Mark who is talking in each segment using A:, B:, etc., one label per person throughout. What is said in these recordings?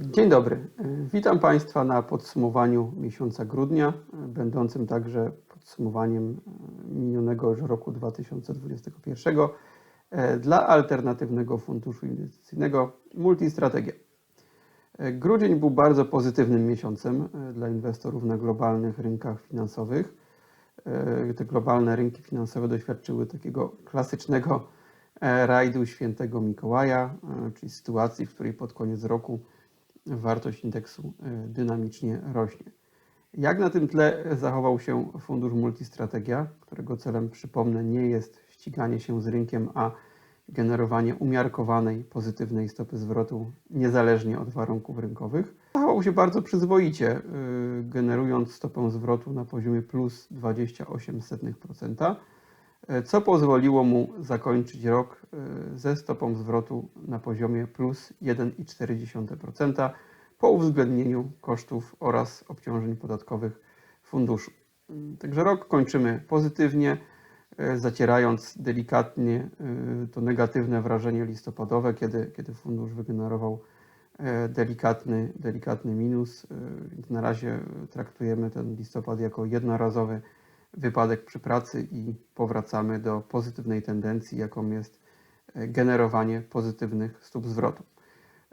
A: Dzień dobry. Witam Państwa na podsumowaniu miesiąca grudnia, będącym także podsumowaniem minionego już roku 2021 dla alternatywnego funduszu inwestycyjnego Multistrategia. Grudzień był bardzo pozytywnym miesiącem dla inwestorów na globalnych rynkach finansowych. Te globalne rynki finansowe doświadczyły takiego klasycznego rajdu świętego Mikołaja, czyli sytuacji, w której pod koniec roku wartość indeksu e, dynamicznie rośnie. Jak na tym tle zachował się fundusz Multistrategia, którego celem, przypomnę, nie jest ściganie się z rynkiem, a generowanie umiarkowanej, pozytywnej stopy zwrotu niezależnie od warunków rynkowych. Zachował się bardzo przyzwoicie, e, generując stopę zwrotu na poziomie plus 28%, e, co pozwoliło mu zakończyć rok ze stopą zwrotu na poziomie plus 1,4% po uwzględnieniu kosztów oraz obciążeń podatkowych funduszu. Także rok kończymy pozytywnie, e, zacierając delikatnie e, to negatywne wrażenie listopadowe, kiedy, kiedy fundusz wygenerował e, delikatny, delikatny minus. Na razie traktujemy ten listopad jako jednorazowy wypadek przy pracy i powracamy do pozytywnej tendencji, jaką jest generowanie pozytywnych stóp zwrotu.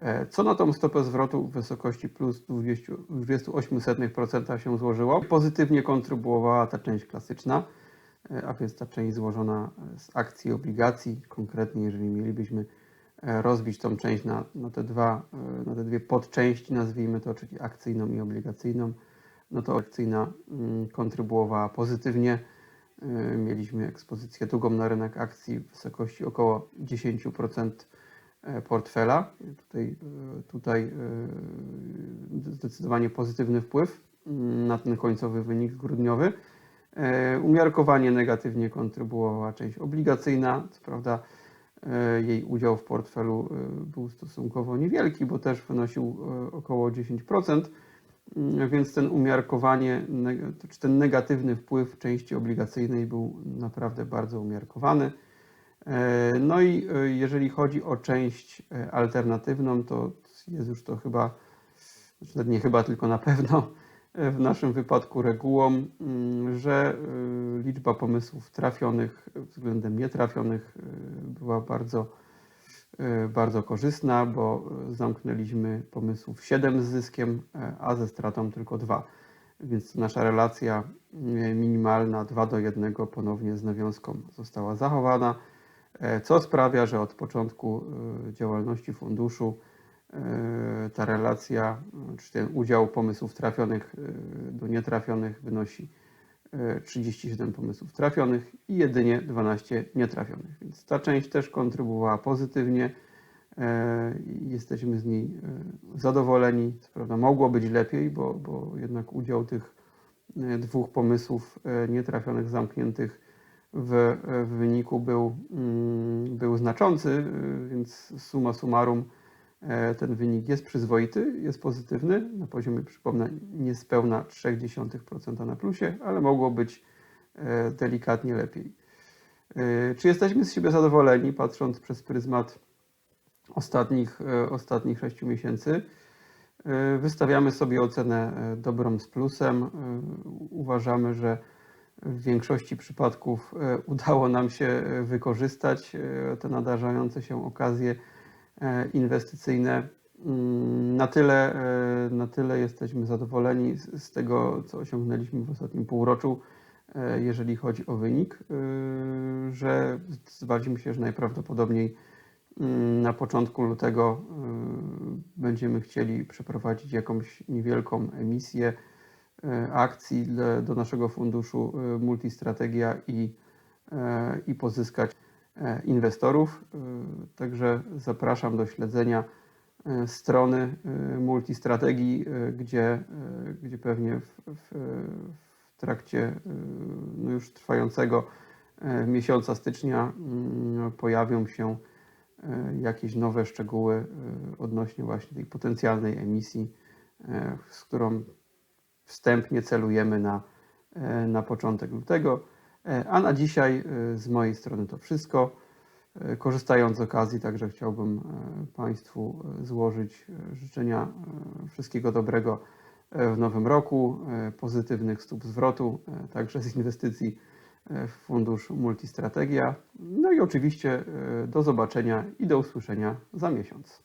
A: E, co na tą stopę zwrotu w wysokości plus 28% się złożyło? Pozytywnie kontrybuowała ta część klasyczna, e, a więc ta część złożona z akcji i obligacji. Konkretnie, jeżeli mielibyśmy e, rozbić tą część na, na, te, dwa, na te dwie podczęści, nazwijmy to, czyli akcyjną i obligacyjną, no to akcyjna mm, kontrybuowała pozytywnie. Mieliśmy ekspozycję długą na rynek akcji w wysokości około 10% E, portfela. Tutaj, e, tutaj e, zdecydowanie pozytywny wpływ mm, na ten końcowy wynik grudniowy. Umiarkowanie negatywnie kontrybuowała część obligacyjna. Co prawda jej udział w portfelu był stosunkowo niewielki, bo też wynosił około 10%, mm, więc ten umiarkowanie, czy ten negatywny wpływ części obligacyjnej był naprawdę bardzo umiarkowany. E, no i e, jeżeli chodzi o część e, alternatywną, to jest już to chyba, znaczy nie chyba, tylko na pewno w naszym wypadku regułą, mm, że liczba pomysłów trafionych względem nietrafionych była bardzo, bardzo korzystna, bo zamknęliśmy pomysłów 7 z zyskiem, a ze stratą tylko 2. Więc nasza relacja minimalna 2 do 1 ponownie z nawiązką została zachowana. E, co sprawia, że od początku e, działalności funduszu e, ta relacja, czy ten udział pomysłów trafionych do nietrafionych wynosi 37 pomysłów trafionych i jedynie 12 nietrafionych. Więc ta część też kontrybuowała pozytywnie. Jesteśmy z niej zadowoleni. Co prawda mogło być lepiej, bo, bo jednak udział tych dwóch pomysłów nietrafionych, zamkniętych w, w wyniku był, mm, był znaczący, więc summa summarum e, ten wynik jest przyzwoity, jest pozytywny, na poziomie, przypomnę, niespełna 0,3% na plusie, ale mogło być e, delikatnie lepiej. E, czy jesteśmy z siebie zadowoleni, patrząc przez pryzmat ostatnich, ostatnich 6 miesięcy? Wystawiamy sobie ocenę dobrą z plusem. Uważamy, że w większości przypadków e, udało nam się e, wykorzystać e, te nadarzające się okazje inwestycyjne. Mm, na tyle, na tyle jesteśmy zadowoleni z tego, co osiągnęliśmy w ostatnim półroczu, jeżeli chodzi o wynik, że zdecydowaliśmy się, że najprawdopodobniej mm, na początku lutego będziemy chcieli przeprowadzić jakąś niewielką emisję E, akcji do naszego funduszu e, Multistrategia i, e, i pozyskać inwestorów. Także zapraszam do śledzenia strony Multistrategii, gdzie, gdzie pewnie w, w, w trakcie no już trwającego miesiąca stycznia mm, pojawią się jakieś nowe szczegóły odnośnie właśnie tej potencjalnej emisji, z którą wstępnie celujemy na, e, na początek lutego. E, a na dzisiaj e, z mojej strony to wszystko. E, Korzystając z okazji, także chciałbym Państwu złożyć życzenia wszystkiego dobrego w nowym roku, pozytywnych stóp zwrotu, także z inwestycji w fundusz Multistrategia. No i oczywiście do zobaczenia i do usłyszenia za miesiąc.